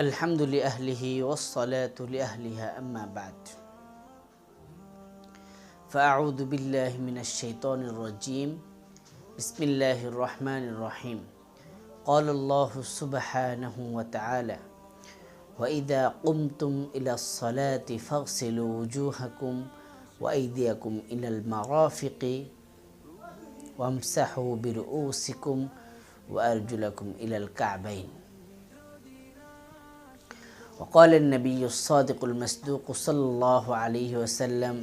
الحمد لأهله والصلاة لأهلها أما بعد. فأعوذ بالله من الشيطان الرجيم. بسم الله الرحمن الرحيم. قال الله سبحانه وتعالى وإذا قمتم إلى الصلاة فاغسلوا وجوهكم وأيديكم إلى المرافق وامسحوا برؤوسكم وأرجلكم إلى الكعبين. وقال النبي الصادق المصدوق صلى الله عليه وسلم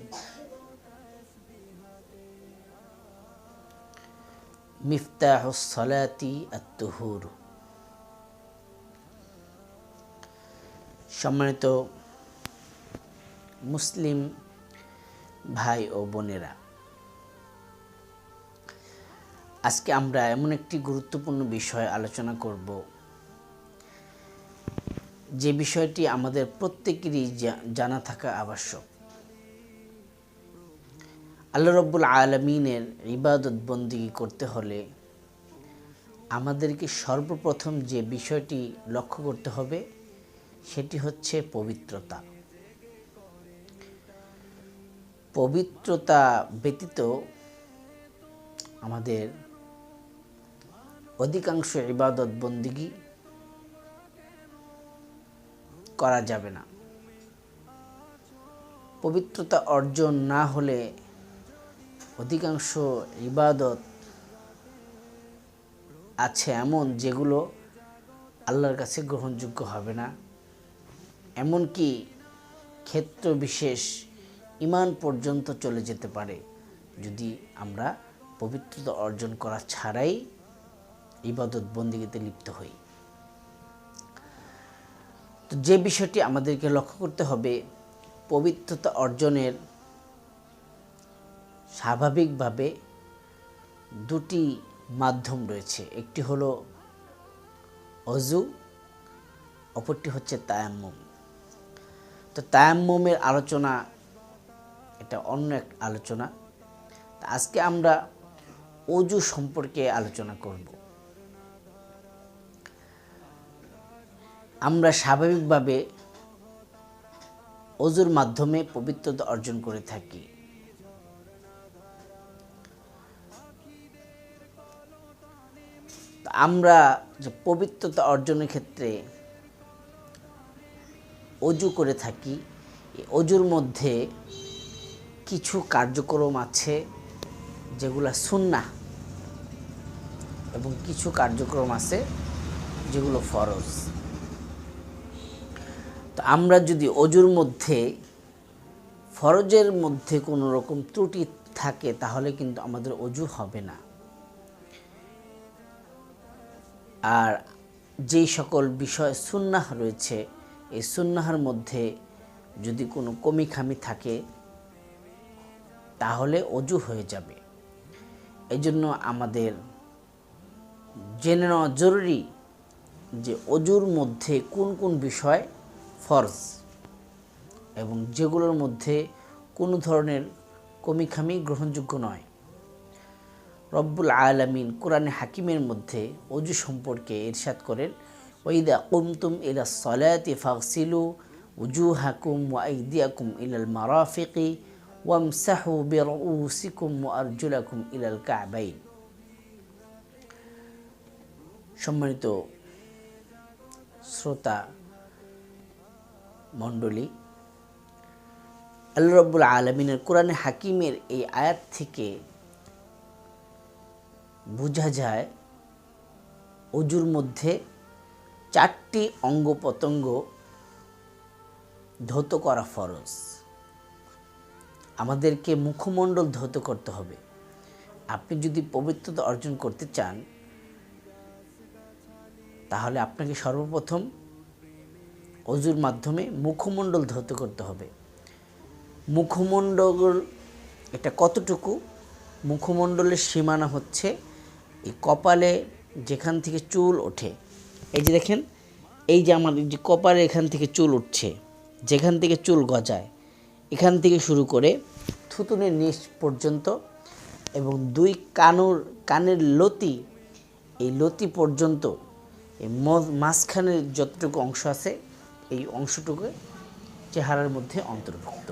مفتاح الصلاة الطهور সম্মানিত মুসলিম ভাই ও বোনেরা আজকে আমরা এমন একটি গুরুত্বপূর্ণ বিষয় আলোচনা করব যে বিষয়টি আমাদের প্রত্যেকেরই জানা থাকা আবশ্যক। আল্লাহ রব্বুল আলমিনের ইবাদত বন্দি করতে হলে আমাদেরকে সর্বপ্রথম যে বিষয়টি লক্ষ্য করতে হবে, সেটি হচ্ছে পবিত্রতা। পবিত্রতা ব্যতীত আমাদের অধিকাংশ ইবাদত বন্দিগি করা যাবে না। পবিত্রতা অর্জন না হলে অধিকাংশ ইবাদত আছে এমন যেগুলো আল্লাহর কাছে গ্রহণযোগ্য হবে না। এমনকি ক্ষেত্র বিশেষ ইমান পর্যন্ত চলে যেতে পারে। যদি আমরা পবিত্রতা অর্জন করা ছাড়াই ইবাদত বন্দিগিতে লিপ্ত হই। তো যে বিষয়টি আমাদেরকে লক্ষ্য করতে হবে, পবিত্রতা অর্জনের স্বাভাবিকভাবে দুটি মাধ্যম রয়েছে। একটি হলো অজু, অপরটি হচ্ছে তায়াম্মুম। তো তায়াম্মুমের আলোচনা এটা অন্য এক আলোচনা। আজকে আমরা অজু সম্পর্কে আলোচনা করব। আমরা স্বাভাবিকভাবে অজুর মাধ্যমে পবিত্রতা অর্জন করে থাকি। আমরা যে পবিত্রতা অর্জনের ক্ষেত্রে অজু করে থাকি অজুর মধ্যে কিছু কার্যক্রম আছে যেগুলো সুন্না এবং কিছু কার্যক্রম আছে যেগুলো ফরজ। তো আমরা যদি অজুর মধ্যে, ফরজের মধ্যে কোনো রকম ত্রুটি থাকে, তাহলে কিন্তু আমাদের অজু হবে না। আর যেই সকল বিষয় সুন্নাহ রয়েছে, এই সুন্নাহার মধ্যে যদি কোনো কমি খামি থাকে, তাহলে অজু হয়ে যাবে। এই জন্য আমাদের জেনে নেওয়া জরুরি যে অজুর মধ্যে কোন কোন বিষয় ফরজ এবং যেগুলোর মধ্যে কোনো ধরনের কমিখামি গ্রহণযোগ্য নয়। রব্বুল আলামিন কোরআনে হাকিমের মধ্যে অজু সম্পর্কে ইরশাদ করেন ওইদা কুমতুম ইলা সলাতি ফাগসিলু উজু হাকুম ওয়াইদিয়াকুম ইলাল মারাফিকি ওয়ামসাহু বিরউসিকুম ওয়ারজুলাকুম ইলাল কাবাইন। সম্মানিত শ্রোতা মণ্ডলী। আল্লাহ রব্বুল আলমিনের কোরআনে হাকিমের এই আয়াত থেকে বোঝা যায়, অজুর মধ্যে চারটি অঙ্গ প্রত্যঙ্গ ধৌত করা ফরজ। আমাদেরকে মুখমণ্ডল ধৌত করতে হবে। আপনি যদি পবিত্রতা অর্জন করতে চান, তাহলে আপনাকে সর্বপ্রথম অজুর মাধ্যমে মুখমণ্ডল ধৌত করতে হবে। মুখমণ্ডল এটা কতটুকু? মুখমণ্ডলের সীমানা হচ্ছে এই কপালে যেখান থেকে চুল ওঠে। এই যে দেখেন, এই যে আমাদের যে কপালে এখান থেকে চুল উঠছে, যেখান থেকে চুল গজায়, এখান থেকে শুরু করে থুতুনের নিচ পর্যন্ত এবং দুই কানুর, কানের লতি, এই লতি পর্যন্ত, এই মাঝখানের যতটুকু অংশ আছে এই অংশটুকু চেহারার মধ্যে অন্তর্ভুক্ত।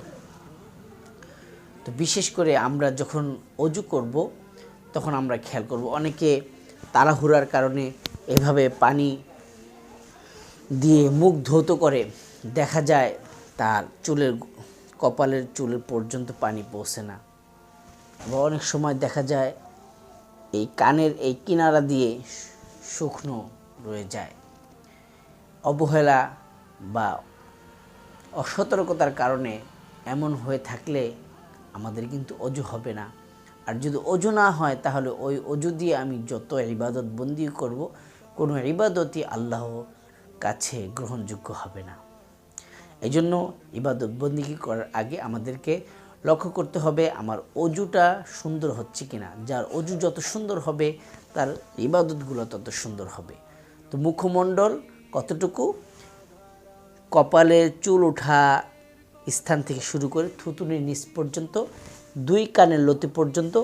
তো বিশেষ করে আমরা যখন অজু করব, তখন আমরা খেয়াল করব, অনেকে তাড়াহুড়ার কারণে এভাবে পানি দিয়ে মুখ ধৌত করে, দেখা যায় তার চুলের কপালের চুলের পর্যন্ত পানি পৌঁছে না। আবার অনেক সময় দেখা যায় এই কানের এই কিনারা দিয়ে শুকনো রয়ে যায়। অবহেলা বা অসতর্কতার কারণে এমন হয়ে থাকলে আমাদের কিন্তু অজু হবে না। আর যদি অজু না হয়, তাহলে ওই অজু দিয়ে আমি যত ইবাদত বন্দি করব, কোনো ইবাদতই আল্লাহ কাছে গ্রহণযোগ্য হবে না। এই জন্য ইবাদত বন্দিগি করার আগে আমাদেরকে লক্ষ্য করতে হবে, আমার অজুটা সুন্দর হচ্ছে কিনা। যার অজু যত সুন্দর হবে, তার ইবাদতগুলো তত সুন্দর হবে। তো মুখমণ্ডল কতটুকু? কপালের চুল ওঠা স্থান থেকে শুরু করে থুতুনির নিচ পর্যন্ত, দুই কানের লতি পর্যন্ত,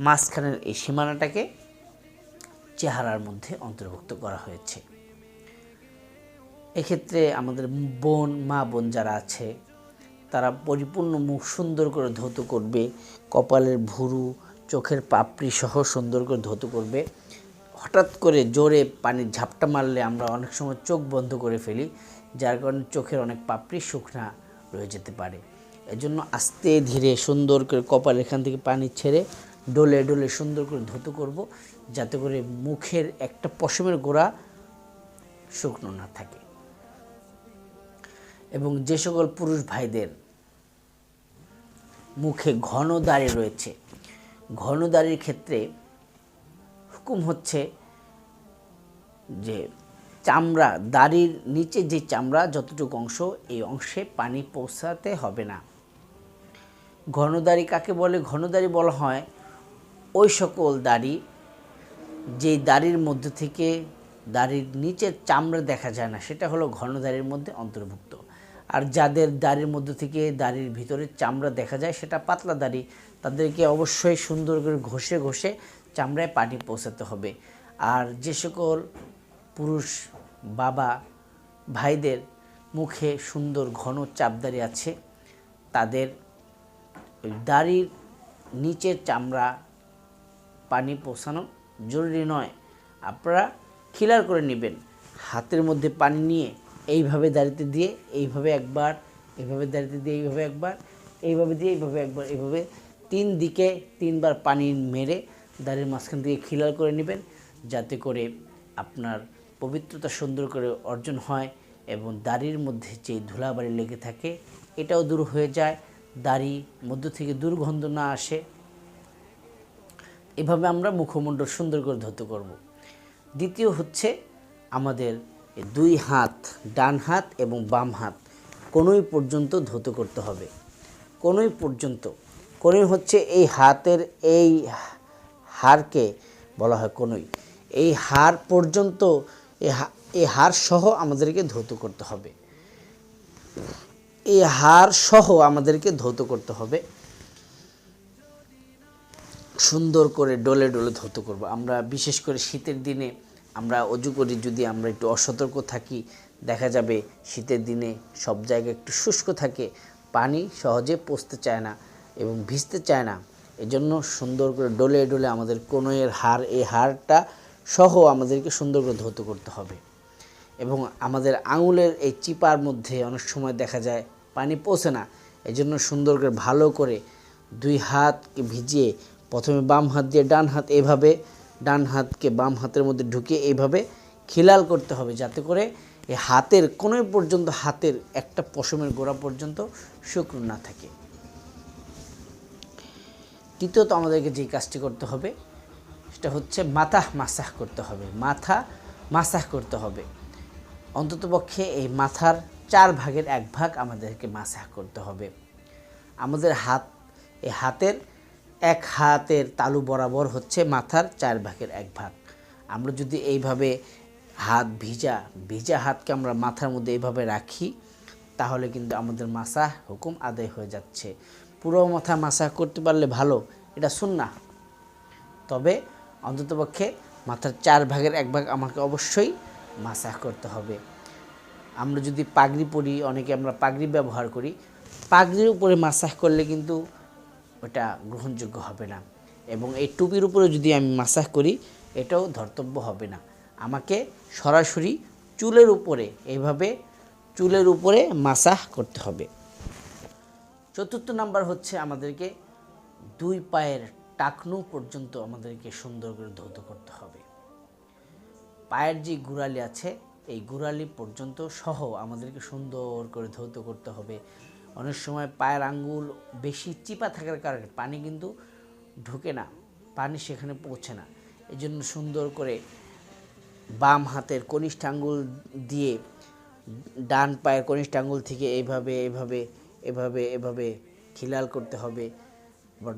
মাঝখানের এই সীমানাটাকে চেহারার মধ্যে অন্তর্ভুক্ত করা হয়েছে। এক্ষেত্রে আমাদের বোন, মা, বোন যারা আছে, তারা পরিপূর্ণ মুখ সুন্দর করে ধৌত করবে, কপালের ভুরু, চোখের পাপড়ি সহ সুন্দর করে ধৌত করবে। হঠাৎ করে জোরে পানির ঝাপটা মারলে আমরা অনেক সময় চোখ বন্ধ করে ফেলি। যার কারণে চোখের অনেক পাপড়ি শুকনা রয়ে যেতে পারে। এজন্য আস্তে ধীরে সুন্দর করে কপাল এখান থেকে পানি ছেড়ে ডলে ডলে সুন্দর করে ধৌত করব, যাতে করে মুখের একটা পশমের গোড়া শুকনো না থাকে। এবং যে সকল পুরুষ ভাইদের মুখে ঘন দাড়ি রয়েছে, ঘন দাড়ির ক্ষেত্রে হুকুম হচ্ছে যে চামড়া, দাড়ির নিচে যে চামড়া যতটুকু অংশ, এই অংশে পানি পৌঁছাতে হবে না। ঘনদাড়ি কাকে বলে? ঘনদাড়ি বলা হয় ওই সকল দাড়ি যে দাড়ির মধ্যে থেকে দাড়ির নিচের চামড়া দেখা যায় না, সেটা হলো ঘন দাড়ির মধ্যে অন্তর্ভুক্ত। আর যাদের দাড়ির মধ্যে থেকে দাড়ির ভিতরে চামড়া দেখা যায়, সেটা পাতলা দাড়ি। তাদেরকে অবশ্যই সুন্দর করে ঘষে ঘষে চামড়ায় পানি পৌঁছাতে হবে। আর যে সকল পুরুষ বাবা ভাইদের মুখে সুন্দর ঘন চাপদারি আছে। তাদের দাড়ির নিচের চামড়া পানি পৌঁছানো জরুরি নয়। আপনারা খিলার করে নেবেন। হাতের মধ্যে পানি নিয়ে এইভাবে দাঁড়িতে দিয়ে এইভাবে একবার, এইভাবে দাঁড়িতে দিয়ে এইভাবে একবার, এইভাবে দিয়ে এইভাবে একবার, এইভাবে তিন দিকে তিনবার পানি মেরে দাড়ির মাঝখান থেকে খিলার করে নেবেন। যাতে করে আপনার পবিত্রতা সুন্দর করে অর্জন হয় এবং দাড়ির মধ্যে যে ধুলাবাড়ি লেগে থাকে, এটাও দূর হয়ে যায়। দাড়ি মধ্য থেকে দুর্গন্ধ না আসে। এভাবে আমরা মুখমণ্ডল সুন্দর করে ধরতে করব। দ্বিতীয় হচ্ছে আমাদের দুই হাত, ডান হাত এবং বাম হাত, কোনোই পর্যন্ত ধৌত করতে হবে? কোনোই পর্যন্ত? কোনোই হচ্ছে এই হাতের এই হারকে বলা হয় কোনোই। এই হার পর্যন্ত এই হা- এই হাড় সহ আমাদেরকে ধৌত করতে হবে। এই হাড় সহ আমাদেরকে ধৌত করতে হবে। সুন্দর করে ডলে ডলে ধৌত করব। আমরা বিশেষ করে শীতের দিনে আমরা অজু করি, যদি আমরা একটু অসতর্ক থাকি, দেখা যাবে শীতের দিনে সব জায়গায় একটু শুষ্ক থাকে, পানি সহজে পচতে চায় না এবং ভিজতে চায় না। এজন্য সুন্দর করে ডলে ডলে আমাদের কোনোয়ের হার এই হাড়টা সহ আমাদেরকে সুন্দর করে ধৌত করতে হবে। এবং আমাদের আঙুলের এই চিপার মধ্যে অনেক সময় দেখা যায় পানি পৌঁছে না। এই জন্য সুন্দর করে ভালো করে দুই হাতকে ভিজিয়ে প্রথমে বাম হাত দিয়ে ডান হাত এভাবে, ডান হাতকে বাম হাতের মধ্যে ঢুকিয়ে এইভাবে খিলাল করতে হবে যাতে করে এই হাতের কোনো পর্যন্ত হাতের একটা পশমের গোড়া পর্যন্ত শুকনো না থাকে। তৃতীয়ত আমাদেরকে যে কাজটি করতে হবে সেটা হচ্ছে মাথা মাসাহ করতে হবে, মাথা মাসাহ করতে হবে। অন্ততপক্ষে এই মাথার চার ভাগের এক ভাগ আমাদেরকে মাসাহ করতে হবে। আমাদের হাত, এই হাতের এক হাতের তালু বরাবর হচ্ছে মাথার চার ভাগের এক ভাগ। আমরা যদি এইভাবে হাত ভিজা ভিজা হাতকে আমরা মাথার মধ্যে এইভাবে রাখি, তাহলে কিন্তু আমাদের মাসা হুকুম আদায় হয়ে যাচ্ছে। পুরো মাথা মাসা করতে পারলে ভালো, এটা শুন না তবে অন্ততপক্ষে মাথার চার ভাগের এক ভাগ আমাকে অবশ্যই মাসাহ করতে হবে। আমরা যদি পাগড়ি পরি, অনেকে আমরা পাগড়ি ব্যবহার করি, পাগড়ির উপরে মাসাজ করলে কিন্তু ওটা গ্রহণযোগ্য হবে না। এবং এই টুপির উপরে যদি আমি মাসাহ করি, এটাও ধর্তব্য হবে না। আমাকে সরাসরি চুলের উপরে এইভাবে চুলের উপরে মাসাহ করতে হবে। চতুর্থ নাম্বার হচ্ছে আমাদেরকে দুই পায়ের টাকনু পর্যন্ত আমাদেরকে সুন্দর করে ধৌত করতে হবে। পায়ের যে গুড়ালি আছে, এই গুড়ালি পর্যন্ত সহ আমাদেরকে সুন্দর করে ধৌত করতে হবে। অনেক সময় পায়ের আঙ্গুল বেশি চিপা থাকার কারণে পানি কিন্তু ঢুকে না, পানি সেখানে পৌঁছে না। এই জন্য সুন্দর করে বাম হাতের কনিষ্ঠ আঙ্গুল দিয়ে ডান পায়ের কনিষ্ঠ আঙ্গুল থেকে এইভাবে এভাবে এভাবে এভাবে খিলাল করতে হবে। আবার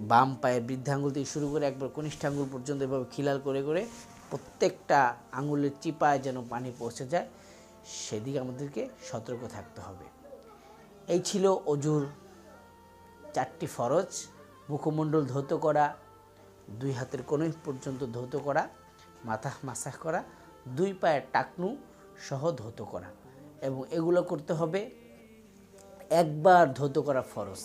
বাম পায়ের বৃদ্ধাঙ্গুল থেকে শুরু করে একবার কনিষ্ঠ আঙ্গুল পর্যন্ত এভাবে খিলাল করে করে প্রত্যেকটা আঙুলের চিপায় যেন পানি পৌঁছে যায়, সেদিকে আমাদেরকে সতর্ক থাকতে হবে। এই ছিল অজুর চারটি ফরজ, মুখমণ্ডল ধৌত করা, দুই হাতের কোনই পর্যন্ত ধৌত করা, মাথা মাসাজ করা, দুই পায়ের টাকনু সহ ধৌত করা এবং এগুলো করতে হবে একবার ধৌত করা ফরজ।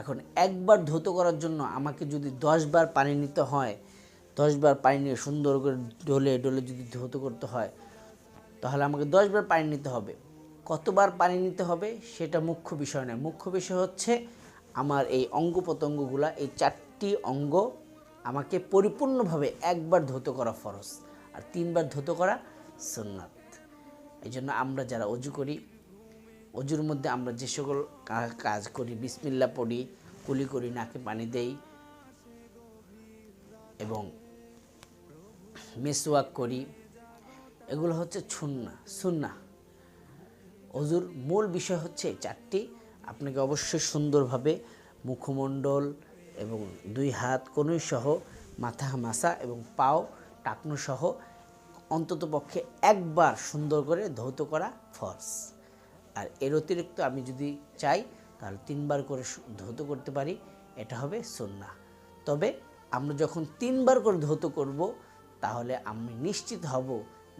এখন একবার ধৌত করার জন্য আমাকে যদি দশবার পানি নিতে হয়, দশবার পানি নিয়ে সুন্দর করে ডলে ডলে যদি ধৌত করতে হয়, তাহলে আমাকে দশবার পানি নিতে হবে। কতবার পানি নিতে হবে সেটা মুখ্য বিষয় নয়। মুখ্য বিষয় হচ্ছে আমার এই অঙ্গ প্রত্যঙ্গগুলা, এই চারটি অঙ্গ আমাকে পরিপূর্ণভাবে একবার ধৌত করা ফরজ, আর তিনবার ধৌত করা সুন্নাত। এই জন্য আমরা যারা অজু করি অজুর মধ্যে আমরা যে সকল কাজ করি, বিসমিল্লা পড়ি, কুলি করি, নাকে পানি দেই এবং মেসওয়াক করি, এগুলো হচ্ছে ছুন্না সুন্না অজুর মূল বিষয় হচ্ছে চারটি। আপনাকে অবশ্যই সুন্দরভাবে মুখমণ্ডল এবং দুই হাত কনুই সহ, মাথা মাসা এবং পাও টাকনু সহ অন্তত পক্ষে একবার সুন্দর করে ধৌত করা ফর্স আর এর অতিরিক্ত আমি যদি চাই, তাহলে তিনবার করে ধৌত করতে পারি, এটা হবে সুন্না তবে আমরা যখন তিনবার করে ধৌত করব, তাহলে আমি নিশ্চিত হব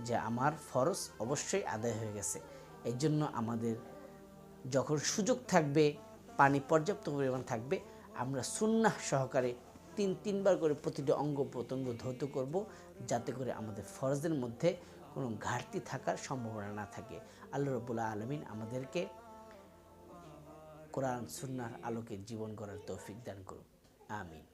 যে আমার ফরজ অবশ্যই আদায় হয়ে গেছে। এই জন্য আমাদের যখন সুযোগ থাকবে, পানি পর্যাপ্ত পরিমাণ থাকবে, আমরা সুন্নাহ সহকারে তিন, তিনবার করে প্রতিটি অঙ্গ প্রত্যঙ্গ ধৌত করব, যাতে করে আমাদের ফরজের মধ্যে কোনো ঘাটতি থাকার সম্ভাবনা না থাকে। আল্লাহ রবুল্লা আলমিন আমাদেরকে কোরআন সুন্নার আলোকে জীবন গড়ার তৌফিক দান করুন আমিন।